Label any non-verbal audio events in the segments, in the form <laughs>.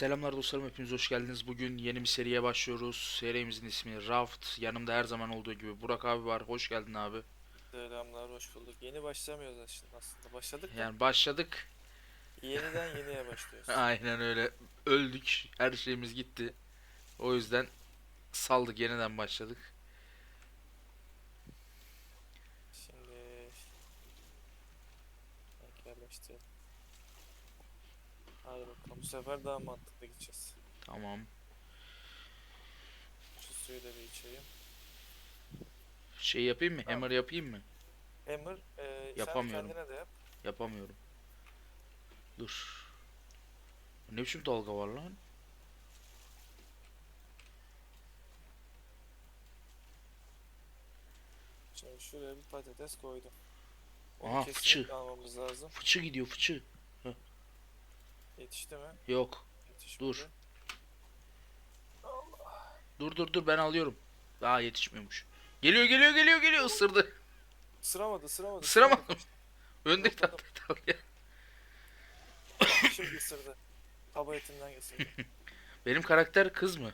Selamlar dostlarım hepiniz hoş geldiniz. Bugün yeni bir seriye başlıyoruz. Serimizin ismi Raft. Yanımda her zaman olduğu gibi Burak abi var. Hoş geldin abi. Selamlar, hoş bulduk. Yeni başlamıyoruz aslında. aslında. Başladık da Yani başladık. yeniden <laughs> yeniye başlıyoruz. Aynen öyle. Öldük. Her şeyimiz gitti. O yüzden saldık yeniden başladık. Şimdi yerleştirelim. Hadi bakalım bu sefer daha mantıklı gideceğiz. Tamam. Şu suyu da bir içeyim. Şey yapayım mı? Tamam. Hammer yapayım mı? Hammer, e, sen Yapamıyorum. kendine de yap. Yapamıyorum. Dur. Ne biçim dalga var lan? Şimdi şuraya bir patates koydum. Onu Aha, fıçı. almamız lazım. Fıçı gidiyor fıçı. Yetişti mi? Yok. Yetişmedi. Dur. Dur dur dur ben alıyorum. Daha yetişmiyormuş. Geliyor geliyor geliyor geliyor ısırdı. Isıramadı, ısıramadı. Isıramadım. Öndeki tatlı dalga. Şimdi ısırdı. Taba etinden ısırdı. <laughs> Benim karakter kız mı?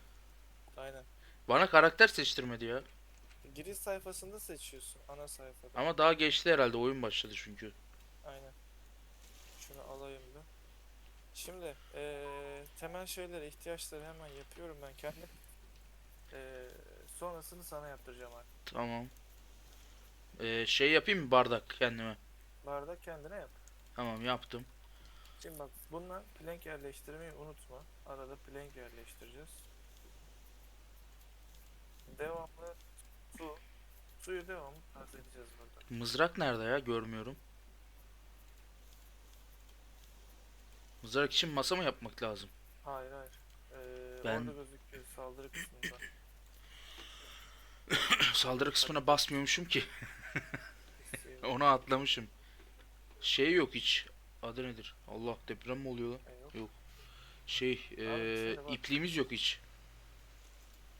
Aynen. Bana karakter seçtirmedi ya. Giriş sayfasında seçiyorsun. Ana sayfada. Ama daha geçti herhalde oyun başladı çünkü. Aynen. Şunu alayım. Şimdi eee, temel şeylere ihtiyaçları hemen yapıyorum ben kendim. Eee, sonrasını sana yaptıracağım artık. Tamam. Ee, şey yapayım mı bardak kendime? Bardak kendine yap. Tamam yaptım. Şimdi bak bununla plank yerleştirmeyi unutma. Arada plank yerleştireceğiz. Devamlı su. Suyu devamlı tazeleyeceğiz burada. Mızrak nerede ya? Görmüyorum. Mızrak için masa mı yapmak lazım? Hayır hayır. Eee, Ben- Orada gözüküyor saldırı kısmında. <coughs> Saldırı kısmına basmıyormuşum ki. <laughs> Onu atlamışım. Şey yok hiç. Adı nedir? Allah deprem mi oluyor lan? E, yok. Şey, Abi, eee, şöyle bak. ipliğimiz yok hiç.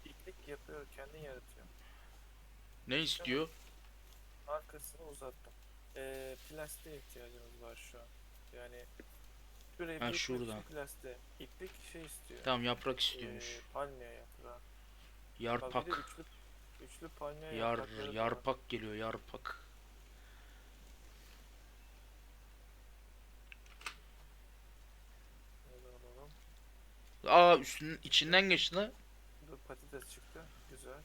İplik yapıyor, kendin yaratıyor. Ne istiyor? Arkasını uzattım. Ee, plastiğe ihtiyacımız var şu an. Yani şurayı Ha, şuradan. plastiğe. İplik şey istiyor. Tamam yaprak Ee, istiyormuş. palmiye yaprağı. Yarpak. üçlü, üçlü palmiye Yar da var. yarpak geliyor yarpak. Aa üstünün içinden geçti lan. Dur patates çıktı. Güzel.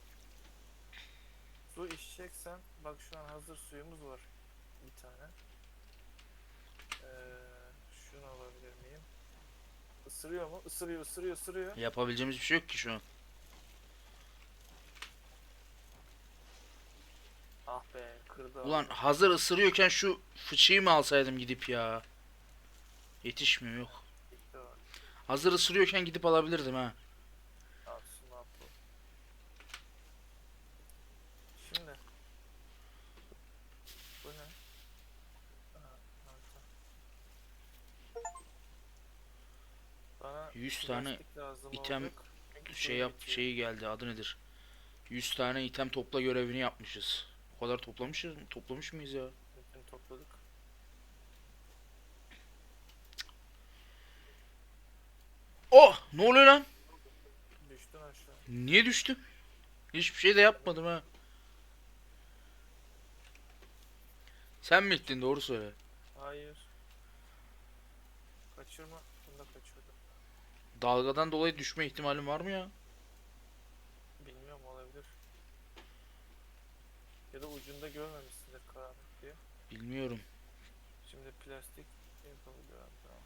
Su içeceksen bak şu an hazır suyumuz var. Bir tane. Ee? Isırıyor mu? Isırıyor, ısırıyor, ısırıyor. Yapabileceğimiz bir şey yok ki şu an. Ah be, kırdı. Ulan hazır ısırıyorken şu fıçıyı mı alsaydım gidip ya? Yetişmiyor yok. Hazır ısırıyorken gidip alabilirdim ha. Ne yapsın, ne yapalım. Şimdi. Bu ne? Aha, harika. Bana 100 tane lazım item olacak. Şey yap şeyi geldi adı nedir? 100 tane item topla görevini yapmışız. O kadar toplamışız mı? Toplamış mıyız ya? Bütün topladık. Oh! Ne oluyor lan? Düştün aşağı. Niye düştüm? Hiçbir şey de yapmadım ha. Sen mi ittin doğru söyle. Hayır. Kaçırma. Dalgadan dolayı düşme ihtimalim var mı ya? Bilmiyorum olabilir. Ya da ucunda görmemişsindir karanlık diye. Bilmiyorum. Şimdi plastik yapabiliyorum. Tamam.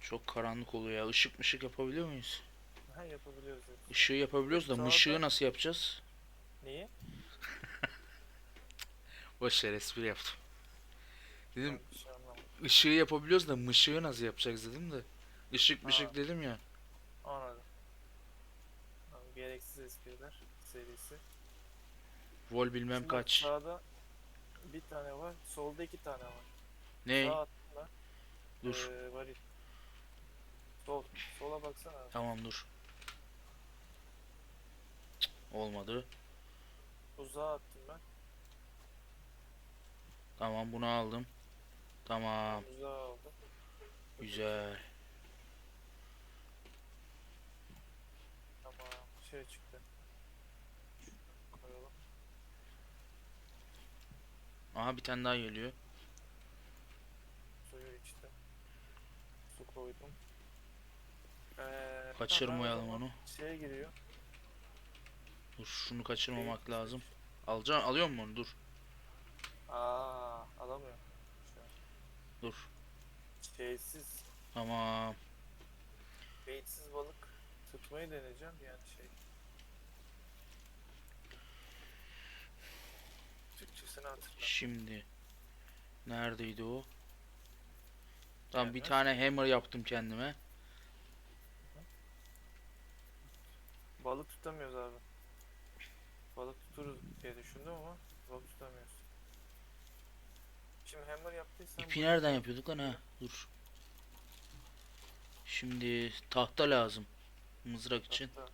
Çok karanlık oluyor ya. Işık mışık yapabiliyor muyuz? Ha yapabiliyoruz. evet. Işığı yapabiliyoruz da Zaten- mışığı nasıl yapacağız? Neyi? <laughs> Boş ver espri yaptım. Dedim bir şey anlamadım. ışığı yapabiliyoruz da mışığı nasıl yapacağız dedim de. Işık mışık dedim ya. Anladım. Tamam, gereksiz espriler serisi. Vol bilmem Şimdi kaç. Sağda bir tane var. Solda iki tane var. Ne? Sağ ben. Dur. Ee, varil. Sol. Sola baksana. Tamam dur. Cık, Olmadı. Uzağa attım ben. Tamam bunu aldım. Tamam. Güzel aldım. Güzel. Tamam. Şey çıktı. Koyalım. Aha bir tane daha geliyor. Suyu içtim. Su koydum. Ee, Kaçırmayalım onu. Şeye giriyor. Dur şunu kaçırmamak Şey- lazım. Alacağım alıyor mu onu? Dur. Aa, alamıyorum. Dur. Şeysiz, Tamam. beytsiz balık tutmayı deneyeceğim yani şey. Türkçesini hatırla. Şimdi neredeydi o? Tamam bir Gelmez. tane hammer yaptım kendime. Balık tutamıyoruz abi. Balık tuturuz diye düşündüm ama balık tutamıyoruz. Şimdi hammer yaptıysan İpi nereden yapıyorduk lan ha? Dur. Şimdi tahta lazım. Mızrak için. Hatta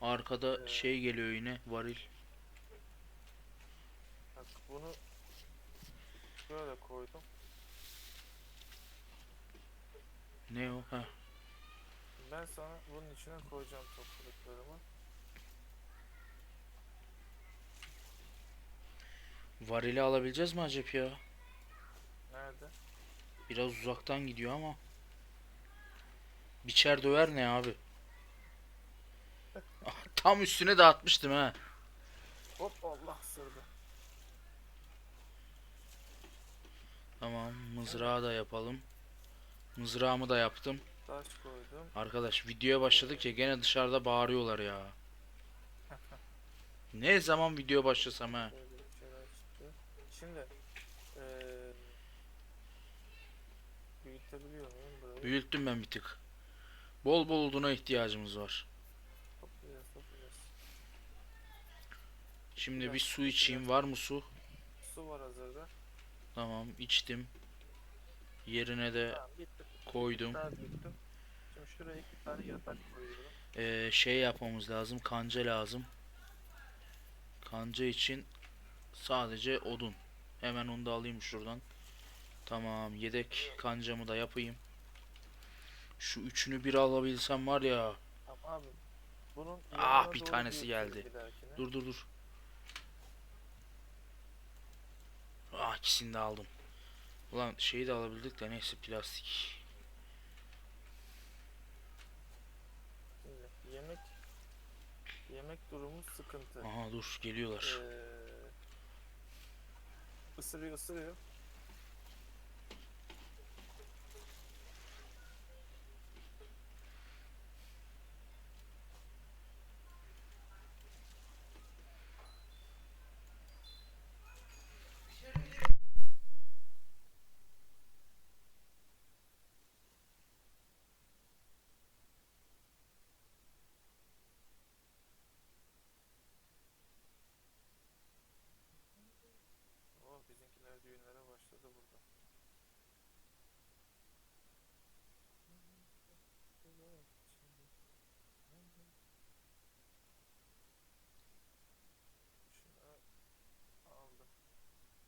Arkada Ee, şey geliyor yine. Varil. Bak bunu böyle koydum. Ne o? Ha. Ben sana bunun içine koyacağım topladıklarımı. Varili alabileceğiz mi acaba ya? Nerede? Biraz uzaktan gidiyor ama. Biçer döver ne abi? <laughs> Tam üstüne de atmıştım ha. Hop Allah sırdı. Tamam mızrağı da yapalım. Mızrağımı da yaptım. Taş koydum. Arkadaş videoya başladık ya gene dışarıda bağırıyorlar ya. <laughs> Ne zaman video başlasam ha? Böyle bir şeyler çıktı. Şimdi eee büyütebiliyor muyum burayı? Büyüttüm ben bir tık. Bol bol oduna ihtiyacımız var. Toplayacağız toplayacağız. Şimdi bir su içeyim. Var mı su? Su var hazırda. Tamam içtim. Yerine de Tamam koydum. Şimdi şuraya iki tane yatak koyuyorum. Ee, şey yapmamız lazım. Kanca lazım. Kanca için sadece odun. Hemen onu da alayım şuradan. Tamam. Yedek kancamı da yapayım. Şu üçünü bir alabilsem var ya. Tamam abi. Bunun Ah, bir tanesi geldi. bir. Dur dur dur. Ah ikisini de aldım. Ulan şeyi de alabildik de neyse plastik. Yemek yemek durumu sıkıntı. Aha dur geliyorlar. Ee, ısırıyor ısırıyor. Oh bizimkiler düğünlere başladı burada. Şunu aldım.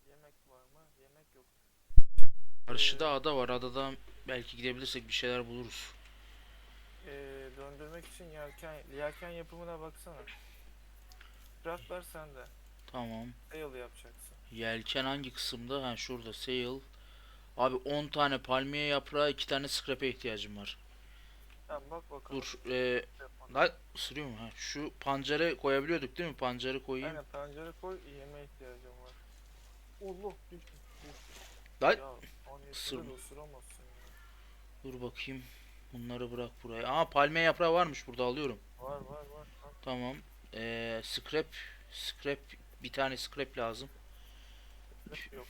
Yemek var mı? Yemek yok. Karşıda ada var. Adadan belki gidebilirsek bir şeyler buluruz. Ee, döndürmek için yelken, yelken yapımına baksana. Craftlar sende. Tamam. Sail yapacaksın. Yelken hangi kısımda? Ha şurada sail. Abi 10 tane palmiye yaprağı, 2 tane scrap'e ihtiyacım var. Tamam bak bakalım. Dur. Ee, lan ısırıyor mu? Ha, şu pancarı koyabiliyorduk değil mi? Pancarı koyayım. Aynen pencere koy, yemeğe ihtiyacım var. Allah düştü. düştü. Lan Ya 10 yaşında Isırma. da ısıramazsın ya. dur bakayım. Bunları bırak buraya. Aa palmiye yaprağı varmış burada alıyorum. Var var var. Tamam. Ee, scrap. Scrap. Bir tane scrap lazım. Yok.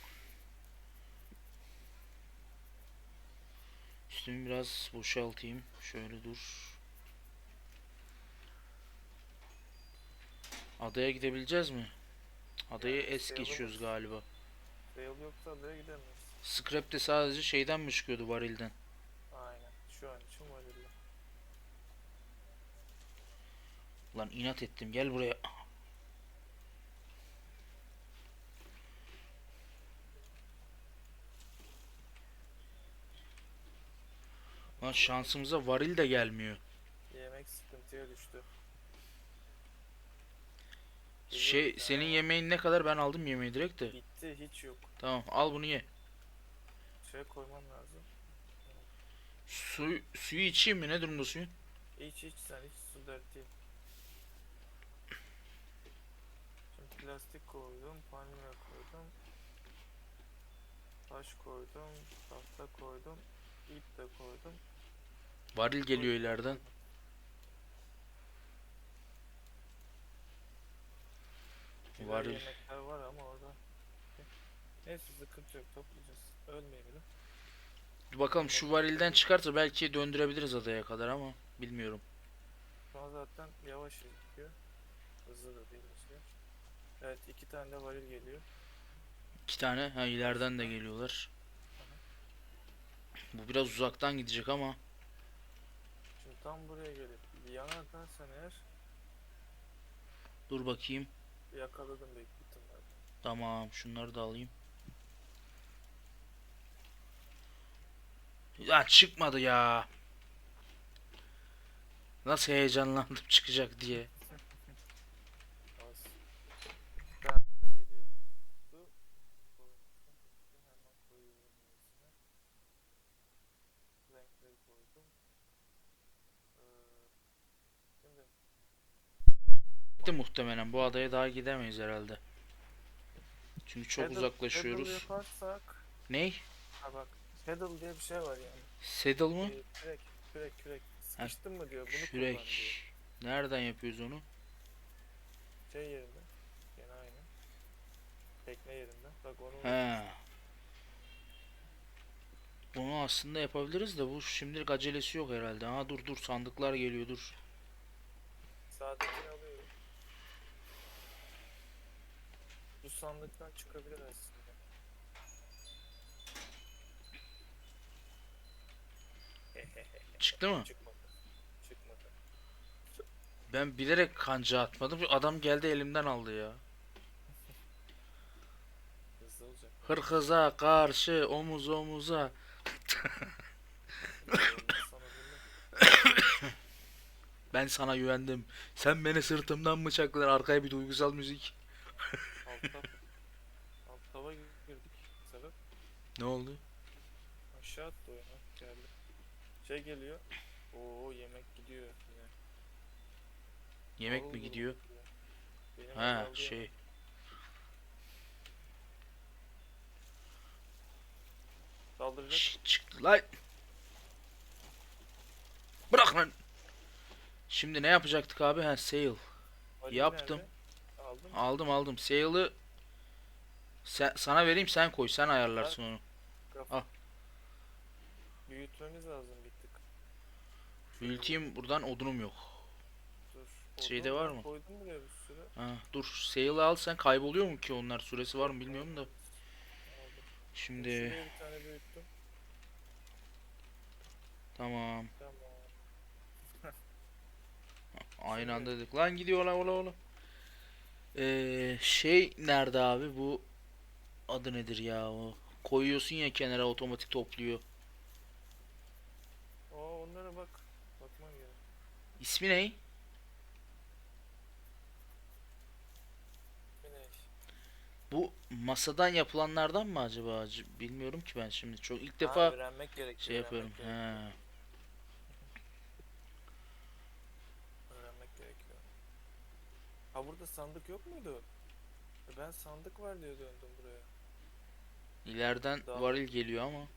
Üstümü biraz boşaltayım. Şöyle dur. Adaya gidebileceğiz mi? Adayı Yani es geçiyoruz galiba. Sail yoksa adaya gidemeyiz. Scrap sadece şeyden mi çıkıyordu varilden? Aynen. Şu an için varilden. Lan inat ettim. Gel buraya. Lan şansımıza varil de gelmiyor. Yemek sıkıntıya düştü. Şey senin yemeğin ne kadar ben aldım yemeği direkt de. Bitti hiç yok. Tamam al bunu ye. Şeye koymam lazım. Su, suyu içeyim mi? Ne durumda suyun? İç iç sen hiç su dert değil. Şimdi plastik koydum, palmiye koydum. Taş koydum, tahta koydum, ip de koydum. Varil geliyor ileriden. Varil. yemekler var ama orada. Neyse sıkıntı yok toplayacağız. Ölmeyelim. Dur bakalım şu varilden çıkarsa belki döndürebiliriz adaya kadar ama bilmiyorum. Şu an zaten yavaş gidiyor. Hızlı da değil rüzgar. Evet iki tane de varil geliyor. İki tane ha ileriden de geliyorlar. Bu biraz uzaktan gidecek ama Şimdi tam buraya gelip yanarsan eğer dur bakayım. yakaladım büyük ihtimalle. Tamam şunları da alayım. Ya çıkmadı ya. Nasıl heyecanlandım <laughs> çıkacak diye. Gitti muhtemelen bu adaya daha gidemeyiz herhalde. Çünkü çok paddle- uzaklaşıyoruz. yaparsak Ney? ha bak paddle diye bir şey var yani. Saddle mı? Ee, kürek, kürek, kürek. Sıkıştın mı diyor. Bunu kullan Kürek. diyor. Nereden yapıyoruz onu? Şey yerinde. Gene aynı. Tekne yerinde. Bak onu He. Bunu aslında yapabiliriz de bu şimdilik acelesi yok herhalde. Ha dur dur sandıklar geliyor dur. Sağdakini alıyorum. Bu sandıktan çıkabilir aslında. Çıktı mı? Çıkmadı. Çıkmadı. Ben bilerek kanca atmadım. Adam geldi elimden aldı ya. Hızlı olacak. Hırkıza karşı omuz omuza. <laughs> Ben sana güvendim. Sen beni sırtımdan bıçakladın. Arkaya bir duygusal müzik. altta alt tava girdik. Sebep Ne oldu? aşağı attı oyunu. Geldi. Şey geliyor. Oo yemek gidiyor yine. Yemek Oo, mi gidiyor? Benim Ha şey. Saldıracak. Şş, çıktı lan. Bırak lan. Şimdi ne yapacaktık abi? Ha sail. Varil yaptım. nerede? Aldım. Aldım aldım. Sail'ı sen, sana vereyim sen koy. Sen ayarlarsın onu. al. Büyütmemiz lazım. Büyüteyim buradan odunum yok. Dur. Şeyde var mı? Koydum buraya bir sürü. Ha, dur sail'ı al sen kayboluyor mu ki onlar? Süresi var mı bilmiyorum da. Şimdi Şuraya bir tane büyüttüm. tamam. Tamam. <laughs> Aynı anda dedik. Lan gidiyor lan ola ola. Ee, şey nerede abi bu adı nedir ya o? Koyuyorsun ya kenara otomatik topluyor. Aa onlara bak. Bakman gerek. İsmi ne? Bu masadan yapılanlardan mı acaba? Bilmiyorum ki ben şimdi. Çok ilk Ha, defa öğrenmek gerekiyor. şey yapıyorum. Öğrenmek. He. Öğrenmek gerekiyor. Ha burada sandık yok muydu? E Ben sandık var diye döndüm buraya. İleriden Daha- varil geliyor ama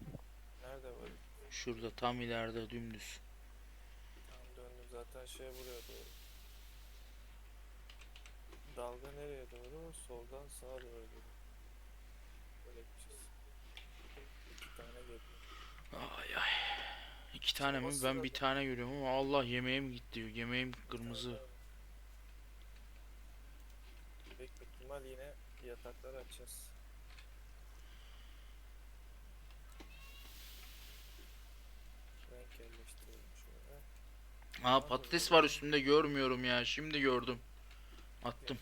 Nerede var? şurada tam ileride dümdüz. Zaten şey buraya doğru. Dalga nereye doğru? Soldan sağa doğru doğru. Böyle gideceğiz. İki tane geliyor. Ay ay. İki tane mi? Ben bir tane görüyorum ama Allah yemeğim gitti diyor. Yemeğim kırmızı. Büyük ihtimal yine yataklar açacağız. Aa patates var üstünde görmüyorum ya. Şimdi gördüm. Attım.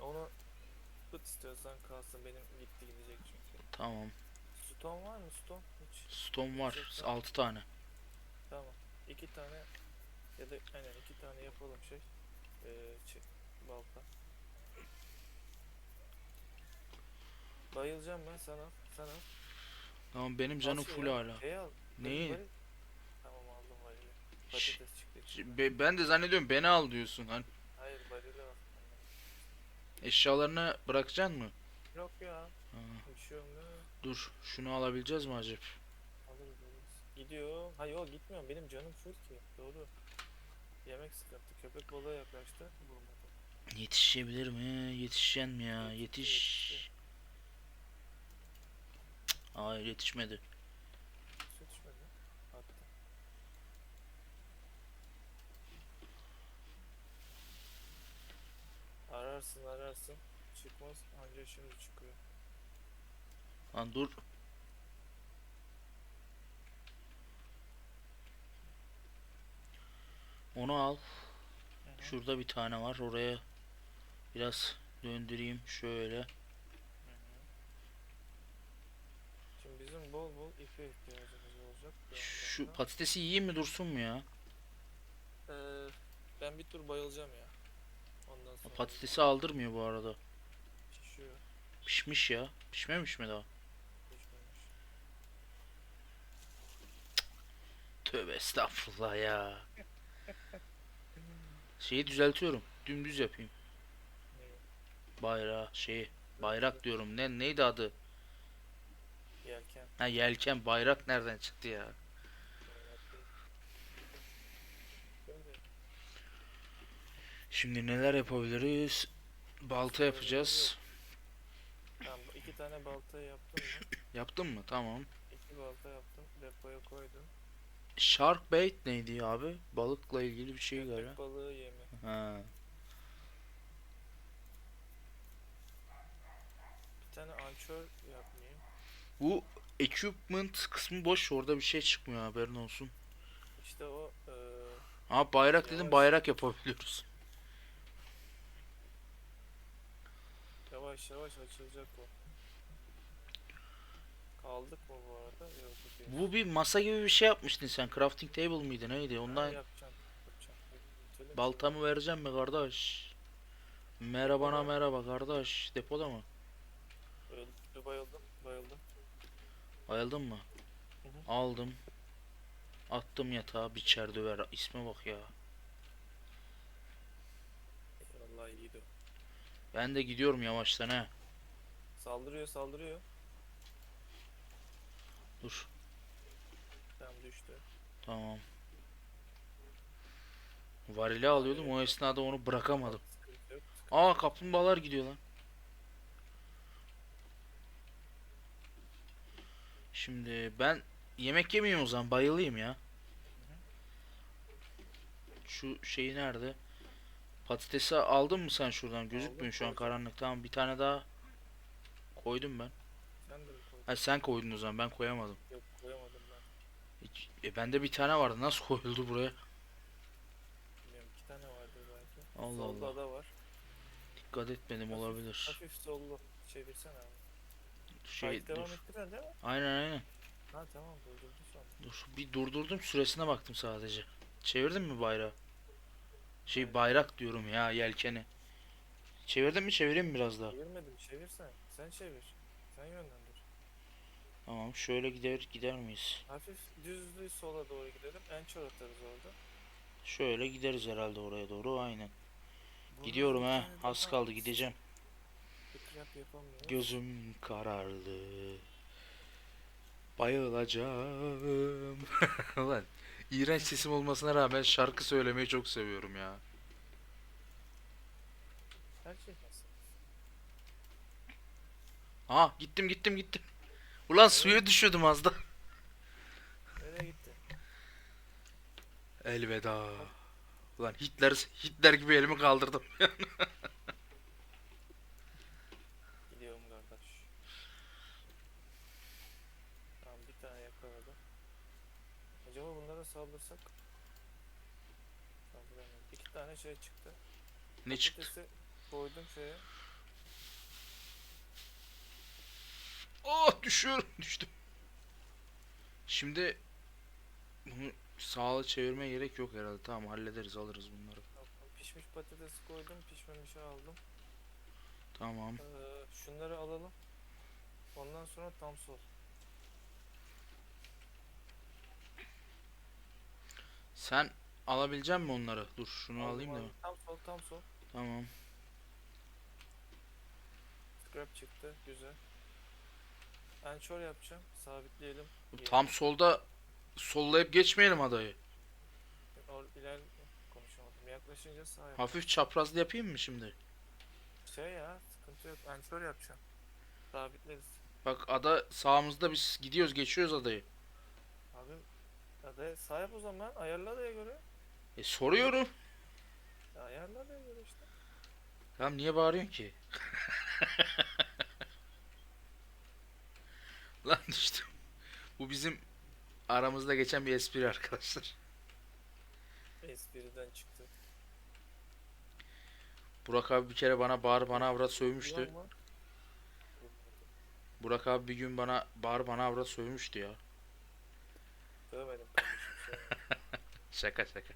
Onu tut istiyorsan kalsın benim gitti gidecek çünkü. Tamam. Stone var mı? Stone hiç. Stone var. Gerçekten. 6 tane. Tamam. İki tane ya da aynen iki tane yapalım şey. Ee, şey balta. Bayılacağım ben sana. Sana. Tamam benim canım full hala. Şey al. Neyi? varil- Tamam aldım varili. Şş, Patates çıktı. Be- Ben de zannediyorum beni al diyorsun. Hani Hayır al. eşyalarını bırakacaksın mı? Yok ya. Ha, şey dur. Şunu alabileceğiz mi acaba? Alırız alırız. Gidiyor. Hayır yok gitmiyorum. Benim canım full ki. Doğru. Yemek sıkıntı. Köpek balığı yaklaştı. Vurmadı. Yetişebilir mi? Yetişen mi ya? Yetişti, Yetiş. yetişti. Cık, Hayır yetişmedi. Ararsın ararsın. Çıkmaz. Anca şimdi çıkıyor. Lan dur. Onu al. Hı hı. Şurada bir tane var. Oraya biraz döndüreyim şöyle. Hı hı. Şimdi bizim bol bol ipe ihtiyacımız olacak. Şu patatesi yiyeyim mi dursun mu ya? Ee, ben bir tur bayılacağım ya. Patatesi aldırmıyor bu arada. şişiyor. Pişmiş ya. Pişmemiş mi daha? Pişmemiş. Tövbe estağfurullah ya. Şeyi düzeltiyorum. Dümdüz yapayım. Bayrağı şeyi. Bayrak diyorum. Ne neydi adı? Yelken. Ha yelken bayrak nereden çıktı ya? bayrak değil. Böyle. Şimdi neler yapabiliriz? Balta yapacağız. Tamam iki tane balta yaptım mı? <laughs> Yaptın mı? Tamam. İki balta yaptım. Depoya koydum. Shark bait neydi abi? Balıkla ilgili bir şey galiba. Balığı yemi. Ha. Bir tane ançor yapmayayım. Bu equipment kısmı boş. Orada bir şey çıkmıyor haberin olsun. İşte o eee Ama bayrak dedim bayrak yapabiliyoruz. Yavaş yavaş açılacak o. Kaldık mı bu arada? Yok okey. Bu bir masa gibi bir şey yapmıştın sen. Crafting table mıydı neydi? Ha, Ondan yapacağım. Yapacağım. Baltamı vereceğim mi kardeş? Merhaba Tamam. merhaba kardeş. Depoda mı? Öldü, bayıldım. Bayıldım. Ayıldın mı? Hı hı. Aldım. Attım yatağa biçer döver. İsme bak ya. Vallahi iyiydi. o. Ben de gidiyorum yavaştan he. Saldırıyor saldırıyor. Dur. Tamam düştü. Tamam. Varili alıyordum o esnada onu bırakamadım. Aa kaplumbağalar gidiyor lan. Şimdi ben yemek yemeyeyim o zaman bayılayım ya. Şu şeyi nerede? Patatesi aldın mı sen şuradan? Gözükmüyor şu an karanlık. Tamam bir tane daha koydum ben. Sen de mi koydun? Ha sen koydun o zaman ben koyamadım. Yok koyamadım ben. Hiç- E bende bir tane vardı. Nasıl koyuldu buraya? Bilmiyorum iki tane vardı belki. Allah Solda Allah. da var. Dikkat etmedim Hafif- olabilir. Hafif sollu. Çevirsene abi. Şey Kayıt devam ettiriyorsun değil mi? Aynen aynen. Ha tamam durdurdu sonra. Dur bir durdurdum süresine baktım sadece. Çevirdin mi bayrağı? Şey bayrak diyorum ya yelkeni. Çevirdin mi çevireyim mi biraz daha? Çevirmedim çevirsen. Sen çevir. Sen yönlendir. Tamam şöyle gider gider miyiz? Hafif düzlüğü sola doğru gidelim. Ençor atarız orada. Şöyle gideriz herhalde oraya doğru aynen. Burada Gidiyorum ha az kaldı gideceğim. Gözüm karardı. Bayılacağım. <laughs> Ulan iğrenç sesim olmasına rağmen şarkı söylemeyi çok seviyorum ya. Her şey nasıl? Aa gittim gittim gittim. Ulan suya düşüyordum az da. Nereye gitti? Elveda. Ulan Hitler Hitler gibi elimi kaldırdım. <laughs> Gidiyorum kardeş. Tamam bir tane yakaladım. Saldırsak? Saldıramıyorum. İki tane şey çıktı. ne çıktı? Patatesi koydum şeye. Oh düşüyorum <laughs> düştüm. Şimdi bunu sağa çevirmeye gerek yok herhalde. Tamam hallederiz alırız bunları. Pişmiş patatesi koydum, pişmemişi aldım. Tamam. Ee, şunları alalım. Ondan sonra tam sol. Sen alabilecek misin onları? Dur şunu Aldım, alayım da. aldım. Tam sol, tam sol. Tamam. Scrap çıktı, güzel. Anchor yapacağım, sabitleyelim. Bu Tam solda sollayıp geçmeyelim adayı. Or iler konuşamadım. Yaklaşınca sağ yap. Hafif çaprazlı yapayım mı şimdi? Şey ya, sıkıntı yok. Anchor yapacağım. Sabitleriz. Bak ada sağımızda biz gidiyoruz geçiyoruz adayı. Hadi sağ yap o zaman. Ayarla adaya göre. E soruyorum. Ya, ayarla adaya göre işte. Tamam niye bağırıyorsun ki? <laughs> Lan düştüm. Bu bizim aramızda geçen bir espri arkadaşlar. Espriden çıktı. Burak abi bir kere bana bağır bana avrat sövmüştü. Burak abi bir gün bana bağır bana avrat sövmüştü ya. Dövmedim kardeşim. <laughs> Şaka şaka.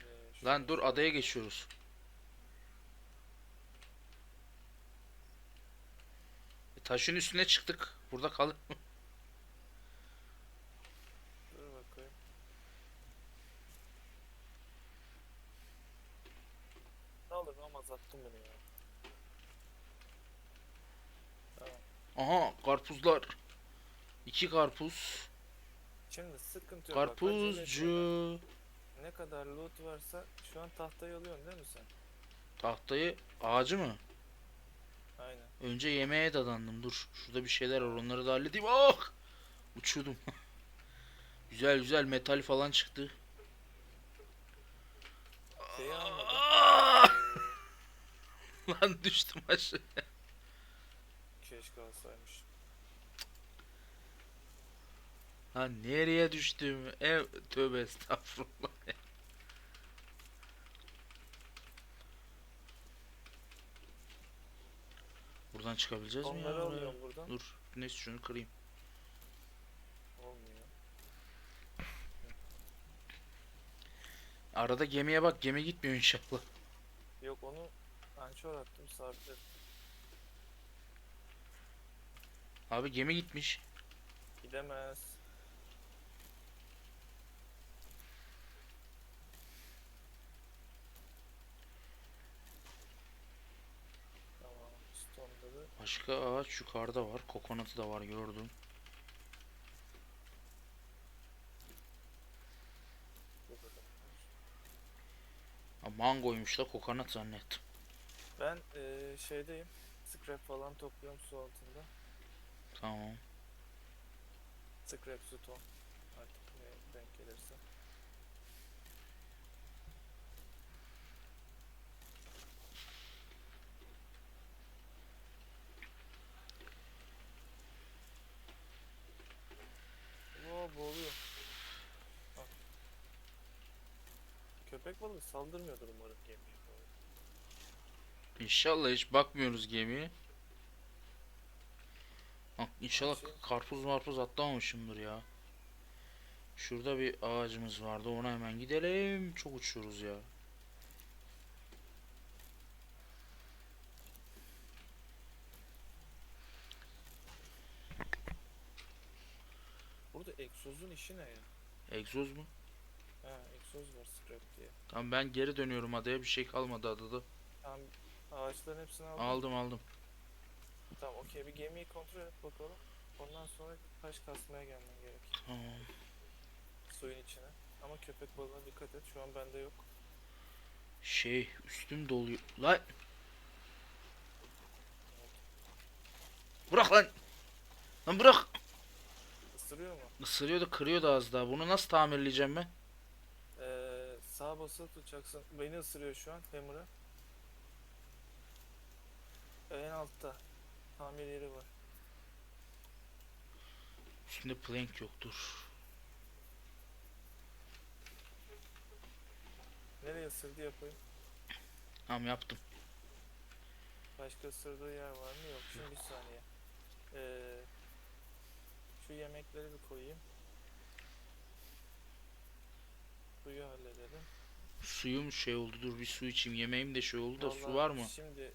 Ee, Lan dur adaya geçiyoruz. E, taşın üstüne çıktık. Burada kal. Dur bakayım. Ne olur ne olmaz attım bunu ya. Tamam. Aha karpuzlar. İki karpuz. Şimdi sıkıntı yok. bak. Karpuzcu. Ne kadar loot varsa şu an tahtayı alıyorsun değil mi sen? Tahtayı ağacı mı? Aynen. Önce yemeğe dadandım. Dur. Şurada bir şeyler var. Onları da halledeyim. Ah! Uçurdum. <laughs> güzel güzel metal falan çıktı. Şeyi. Ah! <laughs> Lan düştüm aşağı. Alsaymış. Lan nereye düştüm? Ev tövbe estağfurullah. Buradan çıkabileceğiz mi ya? Onları alıyorum buradan. Dur. Neyse şunu kırayım. Olmuyor. Arada gemiye bak. Gemi gitmiyor inşallah. Yok onu ançor attım sabitledim. Abi gemi gitmiş. Gidemez. Tamam. Stone'da da Başka ağaç yukarıda var. Kokonatı da var gördüm. Ha, mangoymuş da kokonat zannettim. Ben eee, şeydeyim. Scrap falan topluyorum su altında. Tamam. Scrap stone. Artık ne denk gelirse. Oo boğuluyor. Bak. Köpek balığı saldırmıyordur umarım gemiye. İnşallah hiç bakmıyoruz gemiye. İnşallah karpuz marpuz atlamamışımdır ya. Şurada bir ağacımız vardı. Ona hemen gidelim. Çok uçuyoruz ya. Burada egzozun işi ne ya? Egzoz mu? Ha egzoz var scrap diye. Tamam ben geri dönüyorum adaya. Bir şey kalmadı adada. Tamam ağaçların hepsini aldım. Aldım aldım. Tamam okey bir gemiyi kontrol et bakalım. Ondan sonra taş kasmaya gelmen gerek. Tamam. Suyun içine. Ama köpek balığına dikkat et. Şu an bende yok. Şey üstüm doluyor. Lan. Bırak lan. Lan bırak. Isırıyor mu? Isırıyordu kırıyordu az daha. Bunu nasıl tamirleyeceğim ben? Ee, sağ basılı tutacaksın. Beni ısırıyor şu an. Hammer'ı. En altta. Tamir yeri var. Üstünde plank yok dur. Nereye ısırdı yapayım. Tamam yaptım. Başka ısırdığı yer var mı? Yok. Şimdi bir saniye. Ee, şu yemekleri bir koyayım. Suyu halledelim. Suyum şey oldu. Dur bir su içeyim. Yemeğim de şey oldu da su var mı? Şimdi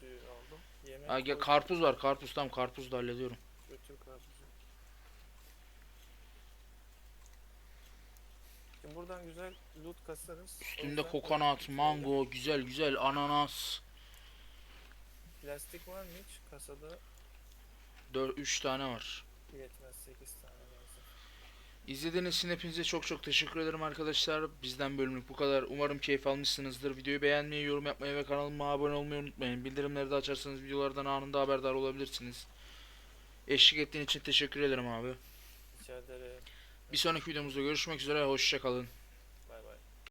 suyu aldım. Yemek gel, koydum. karpuz var. Karpuz tam karpuz da hallediyorum. Götür karpuzu. Şimdi buradan güzel loot kasarız. Üstünde yüzden kokonat, mango, güzel güzel ananas. Plastik var mı hiç? Kasada 4 3 tane var. yetmez 8 tane. İzlediğiniz için hepinize çok çok teşekkür ederim arkadaşlar. Bizden bölümlük bu kadar. Umarım keyif almışsınızdır. Videoyu beğenmeyi, yorum yapmayı ve kanalıma abone olmayı unutmayın. Bildirimleri de açarsanız videolardan anında haberdar olabilirsiniz. Eşlik ettiğin için teşekkür ederim abi. Rica ederim. Bir sonraki videomuzda görüşmek üzere. Hoşçakalın.